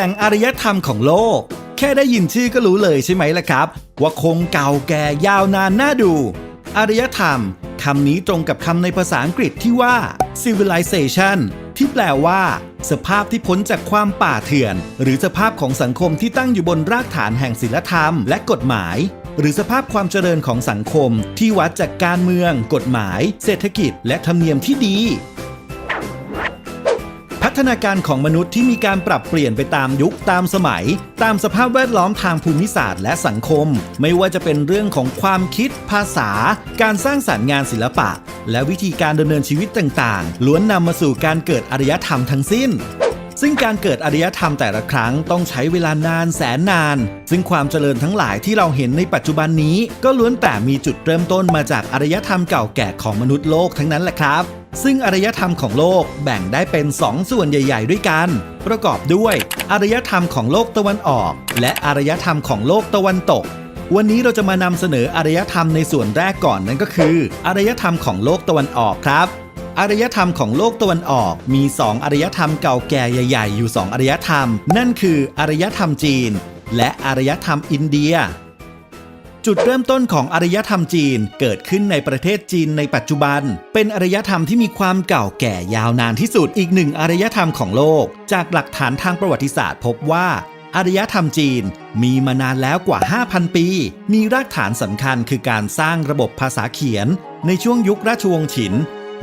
หล่งอารยธรรมของโลก แค่ได้ยินชื่อก็รู้เลยใช่ไหมล่ะครับ ว่าคงเก่าแก่ยาวนานน่าดู อารยธรรมคำนี้ตรงกับคำในภาษาอังกฤษที่ว่า civilization ที่แปลว่า สภาพที่พ้นจากความป่าเถื่อน หรือสภาพของสังคมที่ตั้งอยู่บนรากฐานแห่งศีลธรรมและกฎหมาย หรือสภาพความเจริญของสังคมที่วัดจากการเมือง กฎหมาย เศรษฐกิจ และธรรมเนียมที่ดี ฒนาการของมนุษย์ที่มีการปรับเปลี่ยนไปตามยุคตามสมัย ตามสภาพแวดล้อมทางภูมิศาสตร์และสังคม ไม่ว่าจะเป็นเรื่องของความคิด ภาษา การสร้างสรรค์งานศิลปะ และวิธีการดำเนินชีวิตต่างๆ ล้วนนำมาสู่การเกิดอารยธรรมทั้งสิ้น ซึ่งการเกิดอารยธรรมแต่ละครั้งต้องใช้เวลานานแสนนาน ซึ่งความเจริญทั้งหลายที่เราเห็นในปัจจุบันนี้ ก็ล้วนแต่มีจุดเริ่มต้นมาจากอารยธรรมเก่าแก่ของมนุษย์โลกทั้งนั้นแหละครับ ซึ่งอารยธรรมของโลกแบ่งได้เป็น 2 ส่วนใหญ่ ๆ ด้วยกัน ประกอบด้วย อารยธรรมของโลกตะวันออก และอารยธรรมของโลกตะวันตกวันนี้เราจะมานำเสนออารยธรรมในส่วนแรกก่อนนั่นก็คืออารยธรรมของโลกตะวันออกครับ อารยธรรมของโลกตะวันออก มี 2อารยธรรมเก่าแก่ใหญ่ ๆ อยู่ 2อารยธรรม นั่นคืออารยธรรมจีน และอารยธรรมอินเดีย จุดเริ่มต้นของอารยธรรมจีนเกิดขึ้นในประเทศจีนในปัจจุบัน เป็นอารยธรรมที่มีความเก่าแก่ยาวนานที่สุดอีกหนึ่งอารยธรรมของโลก จากหลักฐานทางประวัติศาสตร์ พบว่าอารยธรรมจีนมีมานานแล้วกว่า 5,000 ปี มีรากฐานสำคัญคือการสร้างระบบภาษาเขียน ในช่วงยุคราชวงศ์ฉิน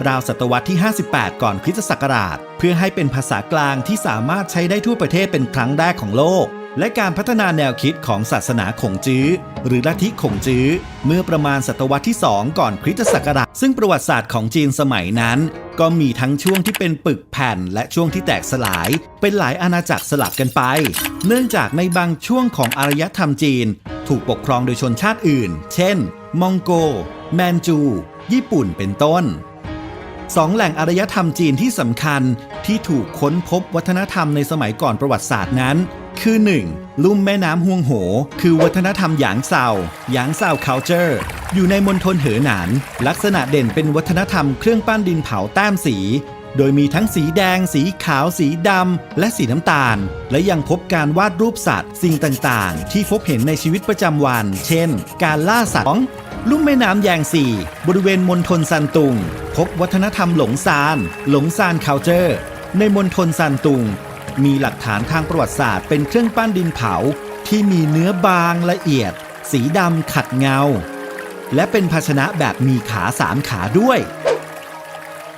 ราวศตวรรษที่ 58 ก่อนคริสตศักราช เพื่อให้เป็นภาษากลางที่สามารถใช้ได้ทั่วประเทศเป็นครั้งแรกของโลก และการพัฒนาแนวคิดของศาสนาขงจื้อ หรือลัทธิขงจื้อ เมื่อประมาณศตวรรษที่ 2 ก่อนคริสตศักราช ซึ่งประวัติศาสตร์ของจีนสมัยนั้น ก็มีทั้งช่วงที่เป็นปึกแผ่น และช่วงที่แตกสลาย เป็นหลายอาณาจักรสลับกันไป เนื่องจากในบางช่วงของอารยธรรมจีน ถูกปกครองโดยชนชาติอื่น เช่น มองโก แมนจู ญี่ปุ่นเป็นต้น สองแหล่งอารยธรรมจีนที่สำคัญที่ถูกค้นพบวัฒนธรรมในสมัยก่อนประวัติศาสตร์นั้น คือ 1. ลุ่มแม่น้ำฮวงโห คือวัฒนธรรมหยางเซาหยางเซา culture อยู่ในมณฑลเหอหนาน ลักษณะเด่นเป็นวัฒนธรรมเครื่องปั้นดินเผาแต้มสี โดยมีทั้งสีแดง สีขาว สีดำ และสีน้ำตาล และยังพบการวาดรูปสัตว์ สิ่งต่าง ๆ ที่พบเห็นในชีวิตประจำวัน เช่น การล่าสัตว์ ลุ่มแม่น้ำแยงซีบริเวณมณฑลซันตุง พบวัฒนธรรมหลงซาน หลงซาน culture ในมณฑลซันตุง มีหลักฐานทางประวัติศาสตร์เป็นเครื่องปั้นดินเผา ที่มีเนื้อบางละเอียด สีดำขัดเงา และเป็นภาชนะแบบมีขาสามขาด้วย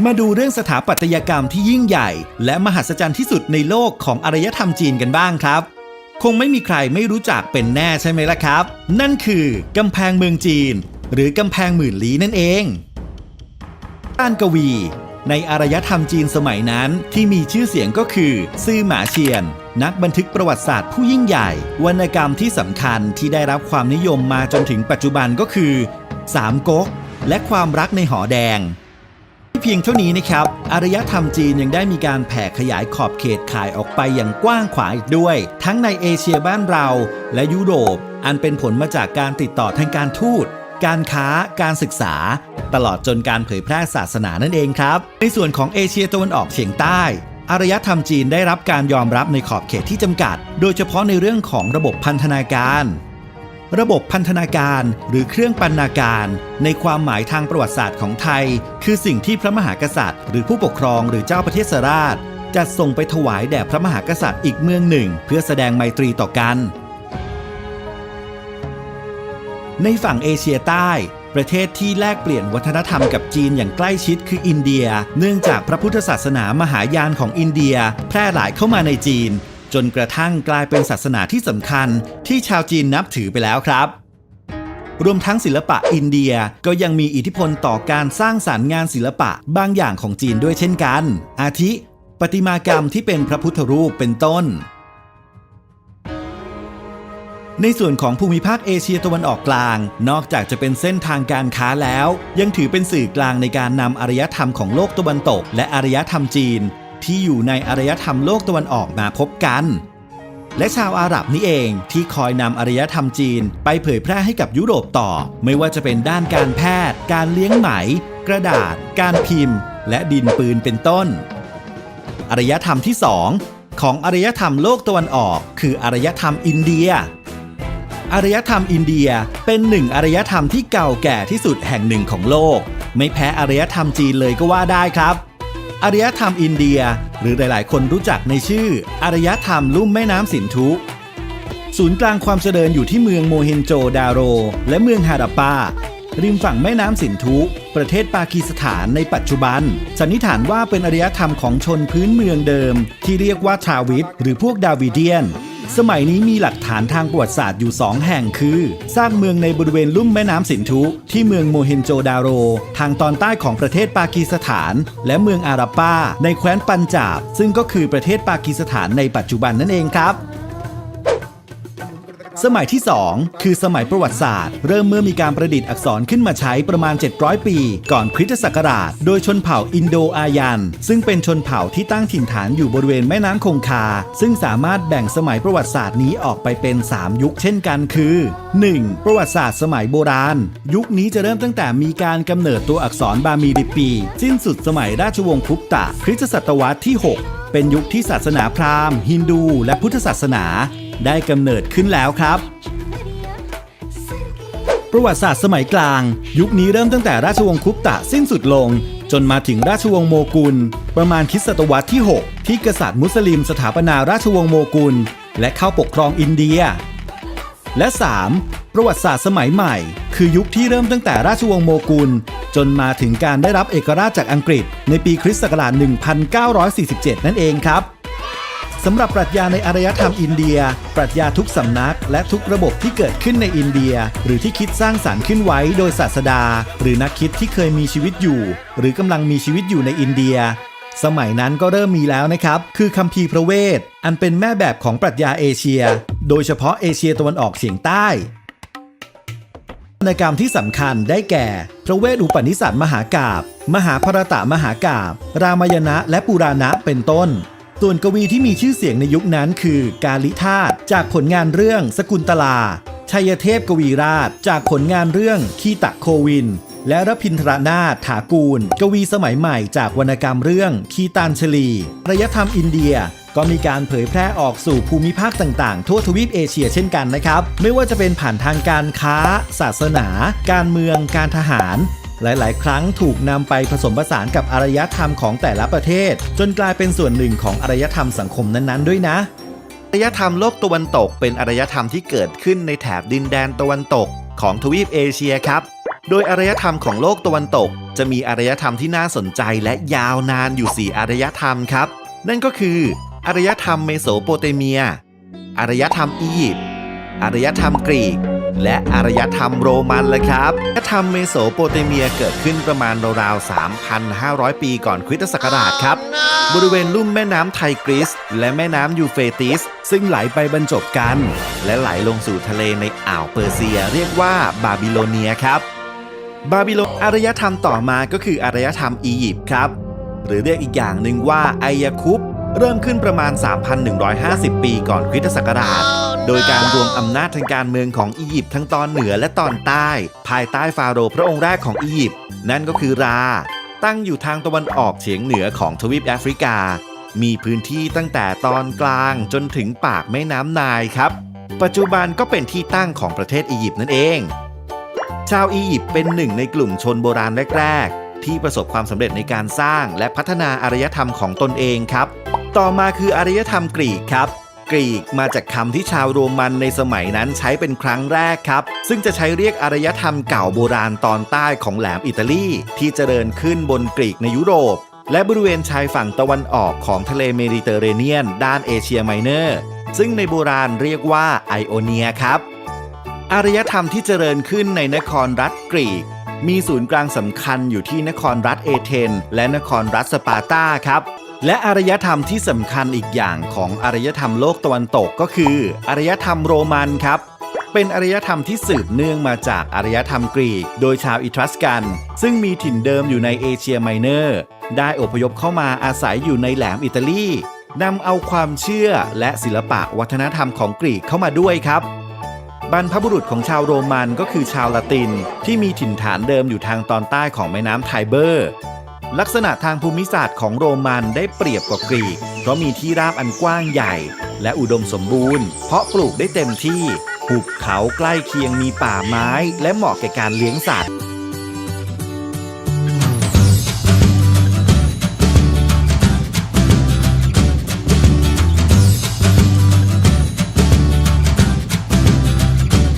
มาดูเรื่องสถาปัตยกรรมที่ยิ่งใหญ่ และมหัศจรรย์ที่สุดในโลกของอารยธรรมจีนกันบ้างครับคงไม่มีใครไม่รู้จักเป็นแน่ใช่ไหมล่ะครับ นั่นคือกำแพงเมืองจีน หรือกำแพงหมื่นลี้นั่นเองต้านกวี ในอารยธรรมจีนสมัยนั้นที่มีชื่อเสียงก็คือ ซื่อหมาเชียน นักบันทึกประวัติศาสตร์ผู้ยิ่งใหญ่ วรรณกรรมที่สำคัญที่ได้รับความนิยมมาจนถึงปัจจุบันก็คือสามก๊กและความรักในหอแดงไม่เพียงเท่านี้นะครับ อารยธรรมจีนยังได้มีการแผ่ขยายขอบเขตขายออกไปอย่างกว้างขวางอีกด้วย ทั้งในเอเชียบ้านเราและยุโรป อันเป็นผลมาจากการติดต่อทางการทูต การค้า การศึกษา ตลอดจนการเผยแพร่ศาสนานั่นเองครับ ในส่วนของเอเชียตะวันออกเฉียงใต้อารยธรรมจีนได้รับการยอมรับในขอบเขตที่จำกัด โดยเฉพาะในเรื่องของระบบพันธนาการ ระบบพันธนาการหรือเครื่องปันนาการ ในความหมายทางประวัติศาสตร์ของไทย คือสิ่งที่พระมหากษัตริย์ หรือผู้ปกครองหรือเจ้าประเทศราชจัดส่งไปถวายแด่พระมหากษัตริย์อีกเมืองหนึ่ง เพื่อแสดงไมตรีต่อกัน ในฝั่งเอเชียใต้ประเทศที่แลกเปลี่ยนวัฒนธรรมกับจีนอย่างใกล้ชิดคืออินเดีย เนื่องจากพระพุทธศาสนามหายานของอินเดีย แพร่หลายเข้ามาในจีน จนกระทั่งกลายเป็นศาสนาที่สำคัญ ที่ชาวจีนนับถือไปแล้วครับ รวมทั้งศิลปะอินเดียก็ยังมีอิทธิพลต่อการสร้างสารรค์งานศิลปะบางอย่างของจีนด้วยเช่นกัน อาทิประติมากรรมที่เป็นพระพุทธรูปเป็นต้น ในส่วนของภูมิภาคเอเชียตะวันออกกลาง นอกจากจะเป็นเส้นทางการค้าแล้ว ยังถือเป็นสื่อกลางในการนำอารยธรรมของโลกตะวันตก และอารยธรรมจีน ที่อยู่ในอารยธรรมโลกตะวันออกมาพบกัน และชาวอาหรับนี่เองที่คอยนำอารยธรรมจีน ไปเผยแพร่ให้กับยุโรปต่อ ไม่ว่าจะเป็นด้านการแพทย์ การเลี้ยงไหม กระดาษ การพิมพ์ และดินปืนเป็นต้น อารยธรรมที่ 2 ของอารยธรรมโลกตะวันออก คืออารยธรรมอินเดีย อารยธรรมอินเดียเป็นหนึ่งอารยธรรมที่เก่าแก่ที่สุดแห่งหนึ่งของโลก ไม่แพ้อารยธรรมจีนเลยก็ว่าได้ครับอารยธรรมอินเดีย หรือหลาย ๆ คนรู้จักในชื่ออารยธรรมลุ่มแม่น้ำสินธุศูนย์กลางความเจริญอยู่ที่เมืองโมเฮนโจดาโร และเมืองฮาราปาริมฝั่งแม่น้ำสินธุ ประเทศปากีสถานในปัจจุบัน สันนิษฐานว่าเป็นอารยธรรมของชนพื้นเมืองเดิม ที่เรียกว่าทราวิดหรือพวกดาวิเดียน สมัยนี้มีหลักฐานทางประวัติศาสตร์อยู่ 2 แห่งคือสร้างเมืองในบริเวณลุ่มแม่น้ำสินธุ ที่เมืองโมเฮนโจดาโร ทางตอนใต้ของประเทศปากีสถาน และเมืองอาราปาในแคว้นปัญจาบ ซึ่งก็คือประเทศปากีสถานในปัจจุบันนั่นเองครับ สมัยที่ 2 คือสมัยประวัติศาสตร์ เริ่มเมื่อมีการประดิษฐ์อักษรขึ้นมาใช้ประมาณ 700 ปี ก่อนคริสตศักราช โดยชนเผ่าอินโดอายัน ซึ่งเป็นชนเผ่าที่ตั้งถิ่นฐานอยู่บริเวณแม่น้ำคงคา ซึ่งสามารถแบ่งสมัยประวัติศาสตร์นี้ออกไปเป็น 3 ยุคเช่นกันคือ 1. ประวัติศาสตร์สมัยโบราณ ยุคนี้จะเริ่มตั้งแต่มีการกำเนิดตัวอักษรบามีดิปี สิ้นสุดสมัยราชวงศ์คุปตะ คริสตศตวรรษที่ 6 เป็นยุคที่ศาสนาพราหมณ์ ฮินดู และพุทธศาสนา ได้กำเนิดขึ้นแล้วครับ ประวัติศาสตร์สมัยกลาง ยุคนี้เริ่มตั้งแต่ราชวงศ์คุปตะสิ้นสุดลง จนมาถึงราชวงศ์โมกุล ประมาณคริสตศตวรรษที่ 6 ที่กษัตริย์มุสลิมสถาปนาราชวงศ์โมกุล และเข้าปกครองอินเดีย และ 3. ประวัติศาสตร์สมัยใหม่ คือยุคที่เริ่มตั้งแต่ราชวงศ์โมกุล จนมาถึงการได้รับเอกราชจากอังกฤษ ในปีคริสต์ศักราช 1947 นั่นเองครับ สำหรับปรัชญาในอารยธรรมอินเดีย ปรัชญาทุกสำนัก และทุกระบบที่เกิดขึ้นในอินเดีย หรือที่คิดสร้างสารรค์ขึ้นไว้โดยศาสดา หรือนักคิดที่เคยมีชีวิตอยู่ หรือกำลังมีชีวิตอยู่ในอินเดีย สมัยนั้นก็เริ่มมีแล้วนะครับ คือคัมภีร์พระเวท อันเป็นแม่แบบของปรัชญาเอเชีย โดยเฉพาะเอเชียตะวันออกเฉียงใต้วรรณกรรมที่สำคัญได้แก่ พระเวทอุปนิสัตมหากาบ มหาภรตะมหากาบ รามยณะและปุราณะเป็นต้น ส่วนกวีที่มีชื่อเสียงในยุคนั้นคือ กาลิธาตจากผลงานเรื่องสกุลตลา ชัยเทพกวีราช จากผลงานเรื่องคีตะโควิน และรพินทรนาถถากูล กวีสมัยใหม่จากวรรณกรรมเรื่องคีตานชลีอารยธรรมอินเดียก็มีการเผยแพร่ออกสู่ภูมิภาคต่างๆ ทั่วทวีปเอเชียเช่นกันนะครับ ไม่ว่าจะเป็นผ่านทางการค้า ศาสนา การเมือง การทหาร หลาย ๆ ครั้งถูกนำไปผสมผสานกับอารยธรรมของแต่ละประเทศ จนกลายเป็นส่วนหนึ่งของอารยธรรมสังคมนั้น ๆ ด้วยนะอารยธรรมโลกตะวันตกเป็นอารยธรรมที่เกิดขึ้นในแถบดินแดนตะวันตก ของทวีปเอเชียครับ โดยอารยธรรมของโลกตะวันตก จะมีอารยธรรมที่น่าสนใจและยาวนานอยู่ 4 อารยธรรมครับ นั่นก็คืออารยธรรมเมโสโปเตเมีย อารยธรรมอียิปต์ อารยธรรมกรีก และอารยธรรมโรมันเลยครับอารยธรรมเมโสโปเตเมียเกิดขึ้นประมาณราวๆ3,500 ปีก่อนคริสตศักราชครับ บริเวณลุ่มแม่น้ำไทกริส และแม่น้ำยูเฟติส ซึ่งไหลไปบรรจบกัน และไหลลงสู่ทะเลในอ่าวเปอร์เซีย เรียกว่าบาบิโลเนียครับ บาบิโลอารยธรรมต่อมาก็คืออารยธรรมอียิปต์ครับ หรือเรียกอีกอย่างหนึ่งว่าไอยาคุป เริ่มขึ้นประมาณ 3,150 ปีก่อนคริสตศักราช โดยการรวมอำนาจทางการเมืองของอียิปต์ทั้งตอนเหนือและตอนใต้ ภายใต้ฟาโรห์พระองค์แรกของอียิปต์นั่นก็คือรา ตั้งอยู่ทางตะวันออกเฉียงเหนือของทวีปแอฟริกา มีพื้นที่ตั้งแต่ตอนกลางจนถึงปากแม่น้ำไนายครับ ปัจจุบันก็เป็นที่ตั้งของประเทศอียิปต์นั่นเอง ชาวอียิปต์เป็นหนึ่งในกลุ่มชนโบราณแรก ๆที่ประสบความสำเร็จในการสร้างและพัฒนาอารยธรรมของตนเองครับ ต่อมาคืออารยธรรมกรีกครับกรีกมาจากคำที่ชาวโรมันในสมัยนั้นใช้เป็นครั้งแรกครับ ซึ่งจะใช้เรียกอารยธรรมเก่าโบราณตอนใต้ของแหลมอิตาลี ที่เจริญขึ้นบนกรีกในยุโรป และบริเวณชายฝั่งตะวันออกของทะเลเมดิเตอร์เรเนียน ด้านเอเชียไมเนอร์ ซึ่งในโบราณเรียกว่าไอโอเนียครับ อารยธรรมที่เจริญขึ้นในนครรัฐกรีกมีศูนย์กลางสำคัญอยู่ที่นครรัฐเอเธนและนครรัฐสปาร์ตาครับ และอารยธรรมที่สำคัญอีกอย่างของอารยธรรมโลกตะวันตกก็คืออารยธรรมโรมันครับ เป็นอารยธรรมที่สืบเนื่องมาจากอารยธรรมกรีก โดยชาวอิทรัสกัน ซึ่งมีถิ่นเดิมอยู่ในเอเชียไมเนอร์ ได้อพยพเข้ามาอาศัยอยู่ในแหลมอิตาลีนำเอาความเชื่อและศิลปะวัฒนธรรมของกรีกเข้ามาด้วยครับ บรรพบุรุษของชาวโรมันก็คือชาวละตินที่มีถิ่นฐานเดิมอยู่ทางตอนใต้ของแม่น้ำไทเบอร์ ลักษณะทางภูมิศาสตร์ของโรมันได้เปรียบกว่ากรีก เพราะมีที่ราบอันกว้างใหญ่ และอุดมสมบูรณ์ เพราะปลูกได้เต็มที่ หุบเขาใกล้เคียงมีป่าไม้ และเหมาะแก่การเลี้ยงสัตว์